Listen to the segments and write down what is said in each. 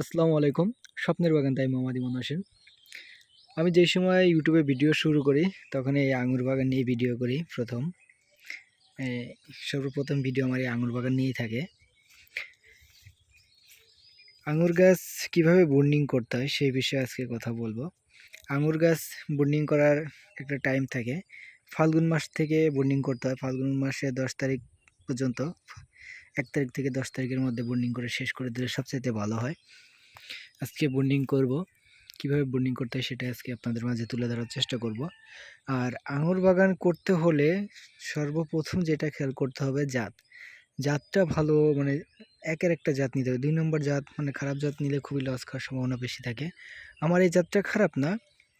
আসসালামু আলাইকুম। স্বপ্নের বাগান, তাই মোহাম্মদ ইমন হোসেন আমি যেই সময় ইউটিউবে ভিডিও শুরু করি তখন এই আঙুর বাগান নিয়ে ভিডিও করি প্রথম। সর্বপ্রথম ভিডিও আমার এই আঙুর বাগান নিয়েই থাকে। আঙুর গাছ কীভাবে বন্ডিং করতে হয়, সেই বিষয়ে আজকে কথা বলব। আঙুর গাছ বন্ডিং করার একটা টাইম থাকে। ফাল্গুন মাস থেকে বন্ডিং করতে হয়। ফাল্গুন মাসে দশ তারিখ পর্যন্ত এক তারিখ থেকে দশ তারিখের মধ্যে বন্ডিং করে শেষ করে দিলে সবচাইতে ভালো হয়। আজকে বন্ডিং করব। কীভাবে বন্ডিং করতে হয় সেটা আজকে আপনাদের মাঝে তুলে ধরার চেষ্টা করব। আর আঙুর বাগান করতে হলে সর্বপ্রথম যেটা খেয়াল করতে হবে জাত। জাতটা ভালো মানে একের একটা জাত নিতে হবে। দুই নম্বর জাত মানে খারাপ জাত নিলে খুবই লস খাওয়ার সম্ভাবনা বেশি থাকে। আমার এই জাতটা খারাপ না,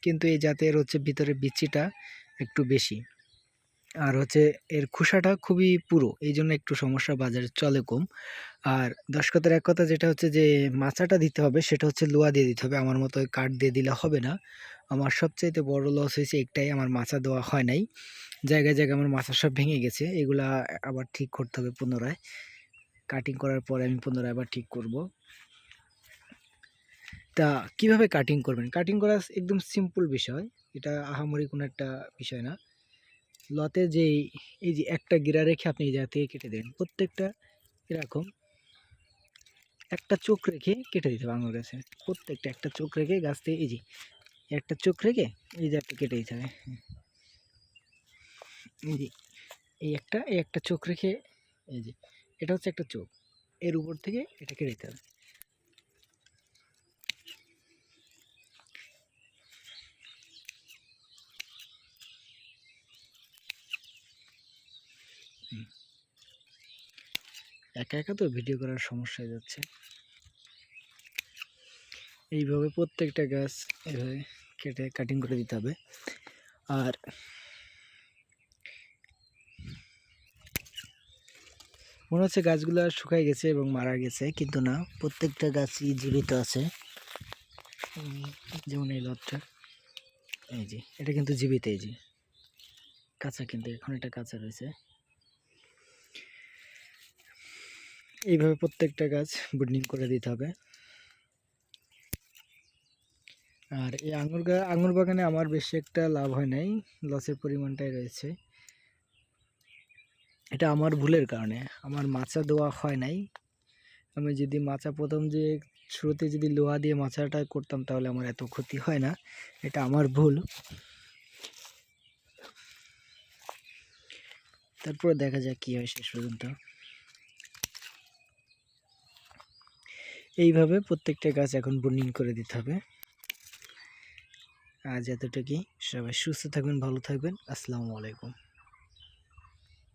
কিন্তু এই জাতের হচ্ছে ভিতরে বিচিটা একটু বেশি। আর হচ্ছে এর খোসাটা খুবই পুরো এই জন্য একটু সমস্যা বাজারে চলে কম। আর দশ এক কথা যেটা হচ্ছে যে, মাচাটা দিতে হবে, সেটা হচ্ছে লোয়া দিয়ে দিতে হবে। আমার মতো কাঠ দিয়ে দিলে হবে না। আমার সবচাইতে বড় লস হয়েছে একটাই, আমার মাচা দেওয়া হয় নাই। জায়গায় জায়গায় আমার মাচা সব ভেঙে গেছে। এগুলা আবার ঠিক করতে হবে পুনরায়। কাটিং করার পরে আমি পুনরায় আবার ঠিক করব। তা কীভাবে কাটিং করবেন? কাটিং করা একদম সিম্পল বিষয়। এটা আহামরি কোনো একটা বিষয় না। লতে যে এই যে একটা গিরা রেখে আপনি এই জায়গা থেকে কেটে দেবেন। প্রত্যেকটা এরকম একটা চোখ রেখে কেটে দিতে হবে আঙুর গাছে। প্রত্যেকটা একটা চোখ রেখে গাছ থেকে, এই যে একটা চোখ রেখে এই জায়গাটা কেটে দিতে হবে। এই যে, এই একটা এই একটা চোখ রেখে, এই যে, এটা হচ্ছে একটা চোখ। এর উপর থেকে এটা কেটে দিতে হবে। একা একা তো ভিডিও করার সমস্যা হয়ে যাচ্ছে। এইভাবে প্রত্যেকটা গাছ এভাবে কেটে কাটিং করে দিতে হবে। আর মনে হচ্ছে গাছগুলো শুকাই গেছে এবং মারা গেছে, কিন্তু না, প্রত্যেকটা গাছই জীবিত আছে। যেমন এই লতটা, এই যে, এটা কিন্তু জীবিত, এই যে। কাঁচা কিন্তু, এখন এটা কাঁচা রয়েছে। এইভাবে প্রত্যেকটা গাছ বুডিং করে দিতে হবে। আর এই আঙুর আঙুর বাগানে আমার বেশি একটা লাভ হয় নাই লসের পরিমাণটাই রয়েছে। এটা আমার ভুলের কারণে, আমার মাচা দেওয়া হয় নাই। আমি যদি মাচা প্রথম যে শুরুতে যদি লোহা দিয়ে মাচাটা করতাম তাহলে আমার এত ক্ষতি হয় না, এটা আমার ভুল। তারপরে দেখা যাক কী হয় শেষ পর্যন্ত। এইভাবে প্রত্যেকটা গাছ এখন বোর্নিং করে দিতে হবে। আজ এতটুকুই। সবাই সুস্থ থাকবেন, ভালো থাকবেন। আসসালামু আলাইকুম।